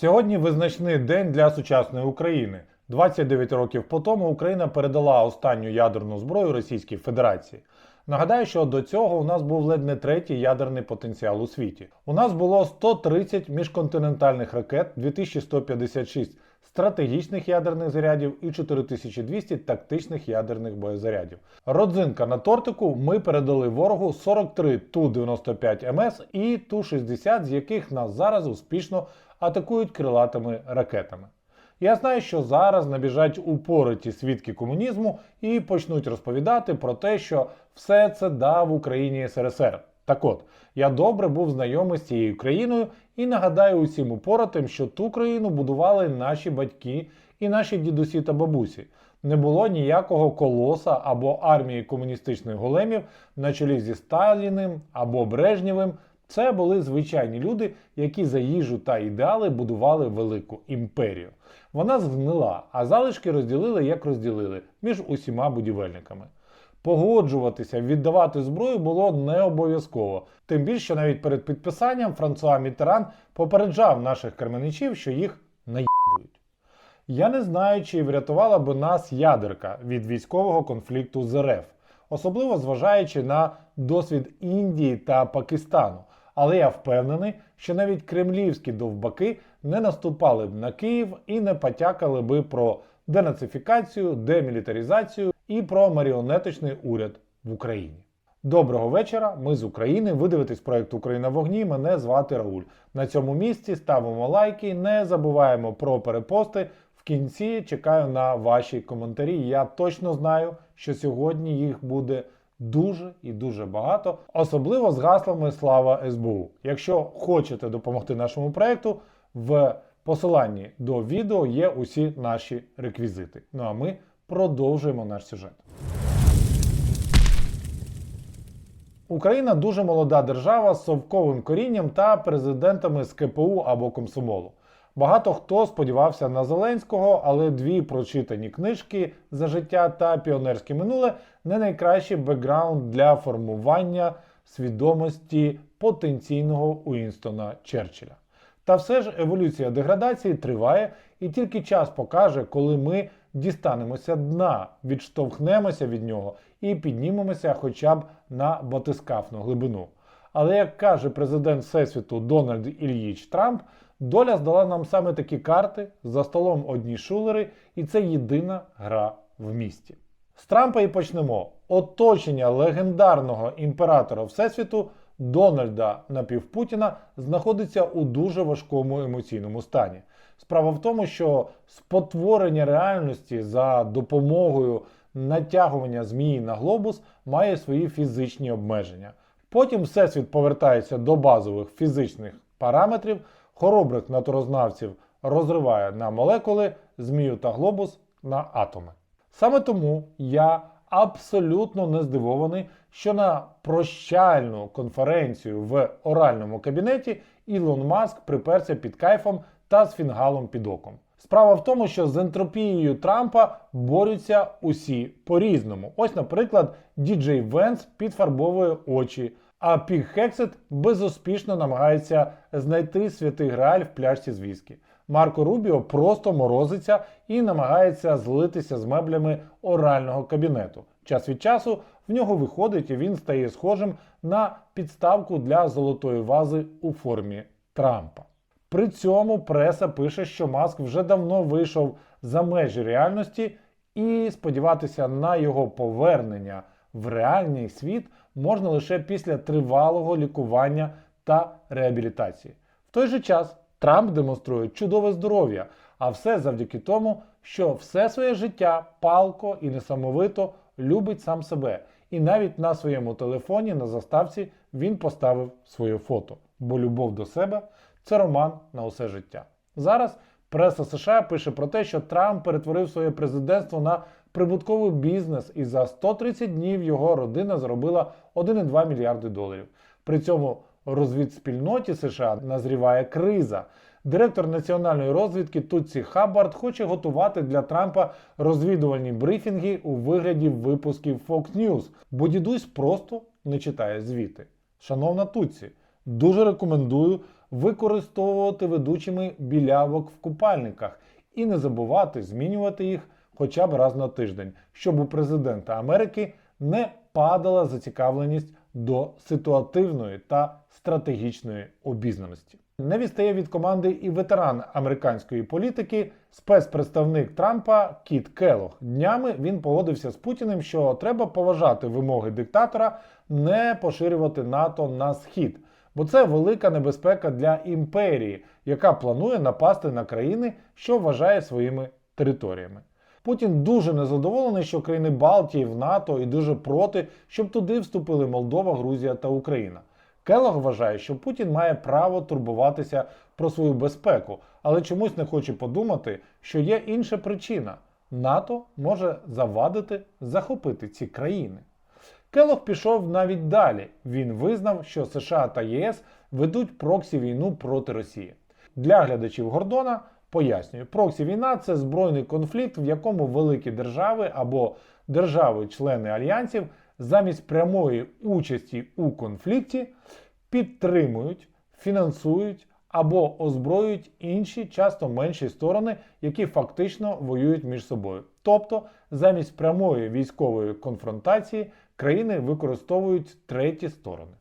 Сьогодні визначний день для сучасної України. 29 років по тому Україна передала останню ядерну зброю Російській Федерації. Нагадаю, що до цього у нас був ледь не третій ядерний потенціал у світі. У нас було 130 міжконтинентальних ракет, 2156 стратегічних ядерних зарядів і 4200 тактичних ядерних боєзарядів. Родзинка на тортику ми передали ворогу 43 Ту-95 МС і Ту-60, з яких нас зараз успішно атакують крилатими ракетами. Я знаю, що зараз набіжать упориті свідки комунізму і почнуть розповідати про те, що все це дав Україні СРСР. Так от, я добре був знайомий з цією країною і нагадаю усім упоратим, що ту країну будували наші батьки і наші дідусі та бабусі. Не було ніякого колоса або армії комуністичних големів на чолі зі Сталіним або Брежнєвим. Це були звичайні люди, які за їжу та ідеали будували велику імперію. Вона згнила, а залишки розділили як розділили між усіма будівельниками. Погоджуватися, віддавати зброю було не обов'язково. Тим більше, навіть перед підписанням Франсуа Мітеран попереджав наших керменичів, що їх наїбують. Я не знаю, чи врятувала би нас ядерка від військового конфлікту з РФ, особливо зважаючи на досвід Індії та Пакистану. Але я впевнений, що навіть кремлівські довбаки не наступали б на Київ і не потякали би про денацифікацію, демілітаризацію і про маріонеточний уряд в Україні. Доброго вечора. Ми з України. Ви дивитесь проект Україна в вогні. Мене звати Рауль. На цьому місці ставимо лайки, не забуваємо про перепости. В кінці чекаю на ваші коментарі. Я точно знаю, що сьогодні їх буде дуже і дуже багато, особливо з гаслами Слава СБУ. Якщо хочете допомогти нашому проекту, в посиланні до відео є усі наші реквізити. Ну а ми продовжуємо наш сюжет. Україна дуже молода держава з совковим корінням та президентами з КПУ або комсомолу. Багато хто сподівався на Зеленського, але дві прочитані книжки за життя та піонерське минуле не найкращий бекграунд для формування свідомості потенційного Уінстона Черчилля. Та все ж еволюція деградації триває, і тільки час покаже, коли ми дістанемося дна, відштовхнемося від нього і піднімемося хоча б на батискафну глибину. Але як каже президент Всесвіту Дональд Ільїч Трамп, доля здала нам саме такі карти, за столом одні шулери, і це єдина гра в місті. З Трампа і почнемо. Оточення легендарного імператора Всесвіту Дональда напівпутіна знаходиться у дуже важкому емоційному стані. Справа в тому, що спотворення реальності за допомогою натягування змії на глобус має свої фізичні обмеження. Потім всесвіт повертається до базових фізичних параметрів, хоробрих натурознавців розриває на молекули, змію та глобус на атоми. Саме тому я абсолютно не здивований, що на прощальну конференцію в оральному кабінеті Ілон Маск приперся під кайфом та з фінгалом під оком. Справа в тому, що з ентропією Трампа борються усі по-різному. Ось, наприклад, Діджей Венс підфарбовує очі, а Піг Хексет безуспішно намагається знайти святий грааль в пляшці з віскі. Марко Рубіо просто морозиться і намагається злитися з меблями орального кабінету. Час від часу в нього виходить і він стає схожим на підставку для золотої вази у формі Трампа. При цьому преса пише, що Маск вже давно вийшов за межі реальності, і сподіватися на його повернення в реальний світ можна лише після тривалого лікування та реабілітації. В той же час Трамп демонструє чудове здоров'я, а все завдяки тому, що все своє життя палко і несамовито любить сам себе. І навіть на своєму телефоні на заставці він поставив своє фото, бо любов до себе це роман на усе життя. Зараз преса США пише про те, що Трамп перетворив своє президентство на прибутковий бізнес, і за 130 днів його родина заробила 1,2 мільярди доларів. При цьому розвідспільноті США назріває криза. Директор національної розвідки Тутсі Хаббард хоче готувати для Трампа розвідувальні брифінги у вигляді випусків Fox News, бо дідусь просто не читає звіти. Шановна Тутсі, дуже рекомендую використовувати ведучими білявок в купальниках і не забувати змінювати їх хоча б раз на тиждень, щоб у президента Америки не падала зацікавленість до ситуативної та стратегічної обізнаності. Не відстає від команди і ветеран американської політики, спецпредставник Трампа Кіт Келох. Днями він погодився з Путіним, що треба поважати вимоги диктатора, не поширювати НАТО на схід, бо це велика небезпека для імперії, яка планує напасти на країни, що вважає своїми територіями. Путін дуже незадоволений, що країни Балтії в НАТО і дуже проти, щоб туди вступили Молдова, Грузія та Україна. Келог вважає, що Путін має право турбуватися про свою безпеку, але чомусь не хоче подумати, що є інша причина: НАТО може завадити захопити ці країни. Келог пішов навіть далі. Він визнав, що США та ЄС ведуть проксі війну проти Росії. Для глядачів Гордона пояснюю, проксі війна це збройний конфлікт, в якому великі держави або держави-члени альянсів замість прямої участі у конфлікті підтримують, фінансують або озброюють інші, часто менші сторони, які фактично воюють між собою. Тобто, замість прямої військової конфронтації країни використовують треті сторони.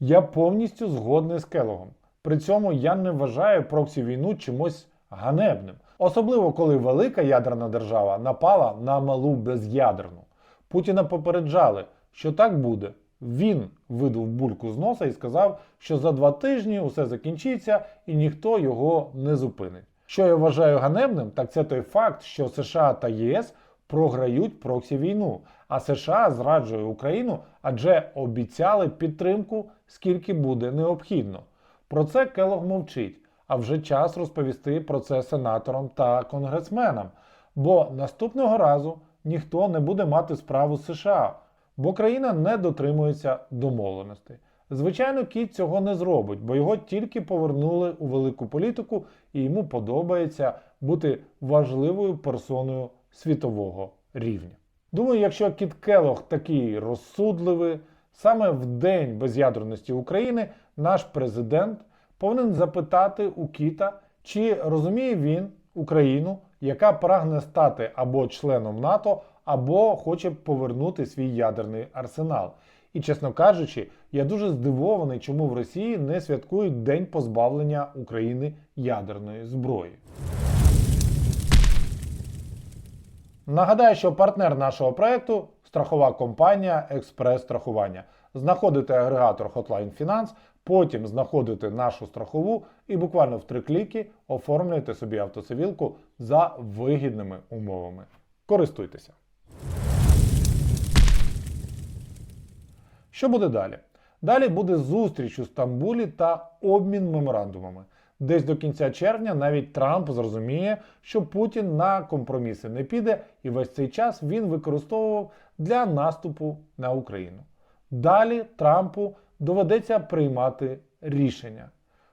Я повністю згодний з Келогом. При цьому я не вважаю проксі війну чимось ганебним, особливо коли велика ядерна держава напала на малу без'ядерну. Путіна попереджали, що так буде. Він видав бульку з носа і сказав, що за два тижні усе закінчиться і ніхто його не зупинить. Що я вважаю ганебним, так це той факт, що США та ЄС програють проксі війну, а США зраджує Україну, адже обіцяли підтримку, скільки буде необхідно. Про це Келог мовчить, а вже час розповісти про це сенаторам та конгресменам, бо наступного разу ніхто не буде мати справу з США, бо країна не дотримується домовленостей. Звичайно, кіт цього не зробить, бо його тільки повернули у велику політику, і йому подобається бути важливою персоною світового рівня. Думаю, якщо Кіт Келох такий розсудливий, саме в день без'ядерності України наш президент повинен запитати у Кіта, чи розуміє він Україну, яка прагне стати або членом НАТО, або хоче повернути свій ядерний арсенал. І, чесно кажучи, я дуже здивований, чому в Росії не святкують День позбавлення України ядерної зброї. Нагадаю, що партнер нашого проекту страхова компанія Експрес Страхування. Знаходите агрегатор Hotline Finance, потім знаходите нашу страхову і буквально в три кліки оформлюєте собі автоцивілку за вигідними умовами. Користуйтеся. Що буде далі? Далі буде зустріч у Стамбулі та обмін меморандумами. Десь до кінця червня навіть Трамп зрозуміє, що Путін на компроміси не піде, і весь цей час він використовував для наступу на Україну. Далі Трампу доведеться приймати рішення: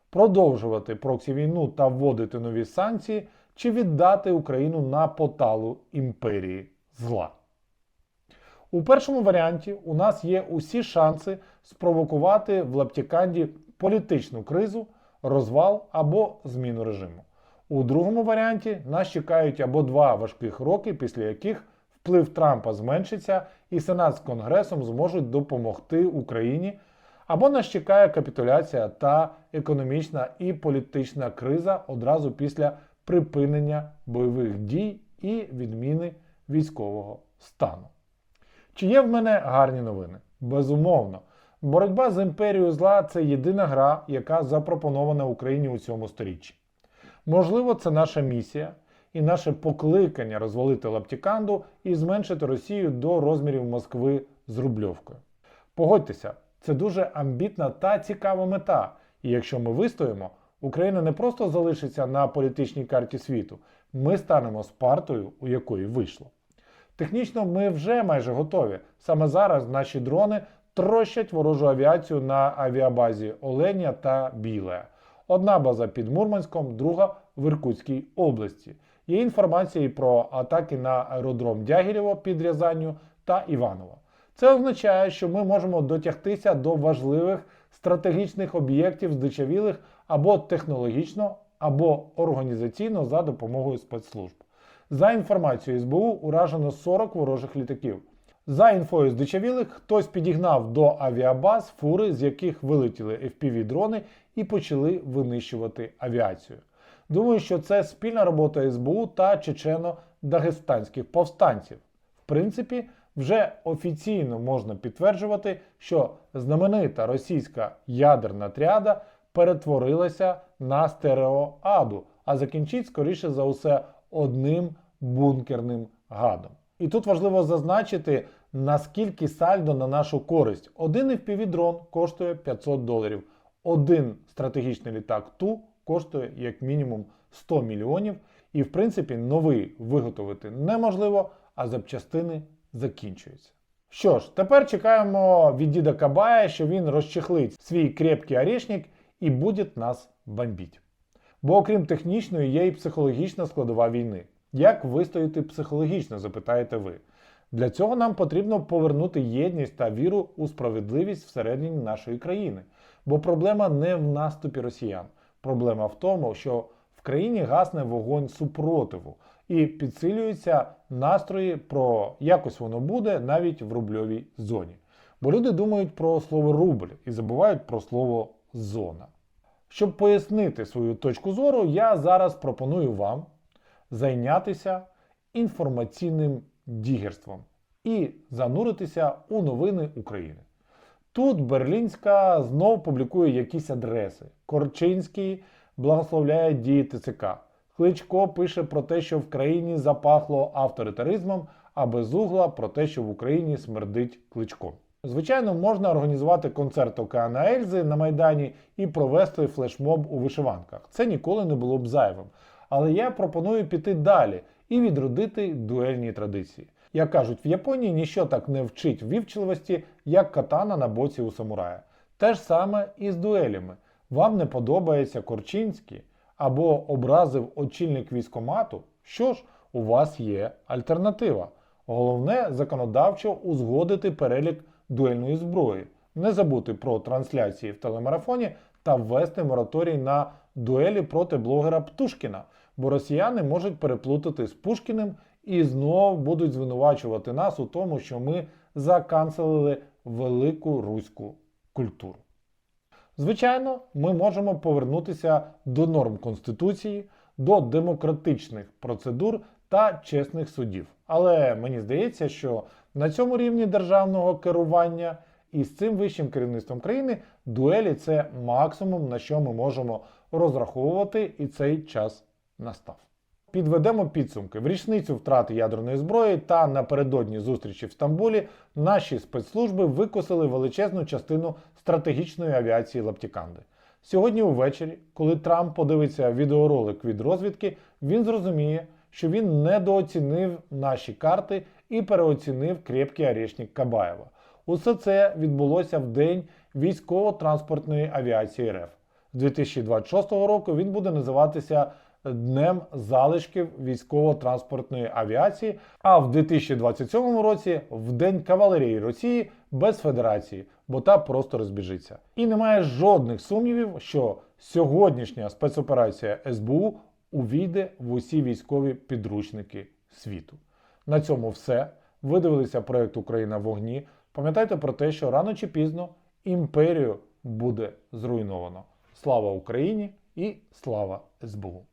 продовжувати проксі війну та вводити нові санкції, чи віддати Україну на поталу імперії зла. У першому варіанті у нас є усі шанси спровокувати в Лаптіканді політичну кризу, розвал або зміну режиму. У другому варіанті нас чекають або два важких роки, після яких вплив Трампа зменшиться і Сенат з Конгресом зможуть допомогти Україні, або нас чекає капітуляція та економічна і політична криза одразу після припинення бойових дій і відміни військового стану. Чи є в мене гарні новини? Безумовно. Боротьба з імперією зла це єдина гра, яка запропонована Україні у цьому сторіччі. Можливо, це наша місія і наше покликання розвалити Лаптіканду і зменшити Росію до розмірів Москви з Рубльовкою. Погодьтеся, це дуже амбітна та цікава мета. І якщо ми вистоїмо, Україна не просто залишиться на політичній карті світу, ми станемо Спартою, у якої вийшло. Технічно ми вже майже готові. Саме зараз наші дрони трощать ворожу авіацію на авіабазі Оленя та Біле. Одна база під Мурманськом, друга в Іркутській області. Є інформація і про атаки на аеродром Дягілєво під Рязанню та Іваново. Це означає, що ми можемо дотягтися до важливих стратегічних об'єктів здичавілих або технологічно, або організаційно за допомогою спецслужб. За інформацією СБУ, уражено 40 ворожих літаків. За інфою з дичавілих, хтось підігнав до авіабаз фури, з яких вилетіли FPV-дрони і почали винищувати авіацію. Думаю, що це спільна робота СБУ та чечено-дагестанських повстанців. В принципі, вже офіційно можна підтверджувати, що знаменита російська ядерна тріада перетворилася на стереоаду, а закінчить, скоріше за усе, одним бункерним гадом. І тут важливо зазначити, наскільки сальдо на нашу користь. Один FPV-дрон коштує 500 доларів, один стратегічний літак Ту коштує як мінімум 100 мільйонів. І, в принципі, новий виготовити неможливо, а запчастини закінчуються. Що ж, тепер чекаємо від діда Кабая, що він розчехлить свій крепкий орешник і буде нас бомбіть. Бо окрім технічної, є і психологічна складова війни. Як вистояти психологічно, запитаєте ви? Для цього нам потрібно повернути єдність та віру у справедливість всередині нашої країни. Бо проблема не в наступі росіян. Проблема в тому, що в країні гасне вогонь супротиву і підсилюються настрої про якось воно буде навіть в рубльовій зоні. Бо люди думають про слово рубль і забувають про слово зона. Щоб пояснити свою точку зору, я зараз пропоную вам зайнятися інформаційним дігерством і зануритися у новини України. Тут Берлінська знов публікує якісь адреси. Корчинський благословляє дії ТЦК. Кличко пише про те, що в країні запахло авторитаризмом, а Безугла про те, що в Україні смердить кличком. Звичайно, можна організувати концерт Океана Ельзи на Майдані і провести флешмоб у вишиванках. Це ніколи не було б зайвим. Але я пропоную піти далі і відродити дуельні традиції. Як кажуть, в Японії ніщо так не вчить вівчливості, як катана на боці у самурая. Те ж саме і з дуелями. Вам не подобається Корчинський або образив очільник військомату? Що ж, у вас є альтернатива. Головне законодавчо узгодити перелік дуельної зброї, не забути про трансляції в телемарафоні та ввести мораторій на дуелі проти блогера Птушкіна, бо росіяни можуть переплутати з Пушкіним і знов будуть звинувачувати нас у тому, що ми заканцелили велику руську культуру. Звичайно, ми можемо повернутися до норм Конституції, до демократичних процедур та чесних судів. Але мені здається, що на цьому рівні державного керування і з цим вищим керівництвом країни дуелі це максимум, на що ми можемо розраховувати, і цей час настав. Підведемо підсумки. В річницю втрати ядерної зброї та напередодні зустрічі в Стамбулі наші спецслужби викосили величезну частину стратегічної авіації Лаптіканди. Сьогодні увечері, коли Трамп подивиться відеоролик від розвідки, він зрозуміє, що він недооцінив наші карти і переоцінив крепкий орешник Кабаєва. Усе це відбулося в день військово-транспортної авіації РФ. З 2026 року він буде називатися Днем залишків військово-транспортної авіації, а в 2027 році в День кавалерії Росії без федерації, бо та просто розбіжиться. І немає жодних сумнівів, що сьогоднішня спецоперація СБУ увійде в усі військові підручники світу. На цьому все. Ви дивилися проект Україна в вогні. Пам'ятайте про те, що рано чи пізно імперію буде зруйновано. Слава Україні і слава СБУ!